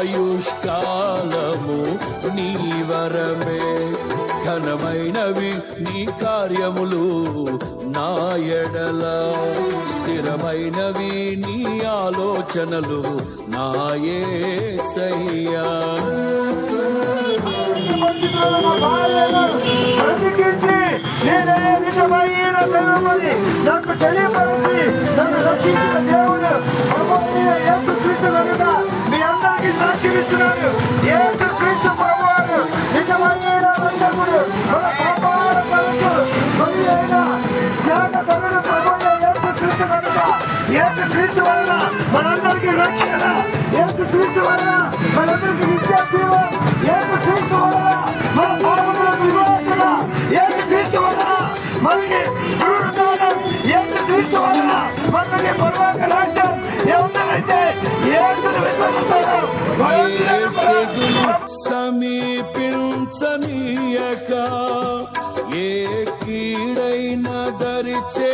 ఆయుష్కాలము నీ వరమే. ఘనమైనవి నీ కార్యములు నా ఎడల. స్థిరమైనవి నీ ఆలోచనలు నాయే సయ్యా నాకు తెలియపరిచి నన్ను రక్షించిన దేవుడు ఏసు క్రీస్తు వలన మనందరికీ రక్షణ. ఏసు క్రీస్తు వలన మనందరికీ నిత్య జీవం ఏసు క్రీస్తు వలన మన పాపముల విమోచన ఏసు క్రీస్తు వలన మనకి పునరుద్ధానం ఏసు క్రీస్తు వలన మనకి పరలోక రాజ్యం ఎవరైతే ఏసును విశ్వసిస్తారో సమీపించనీయక. ఏ కీడైన దరిచే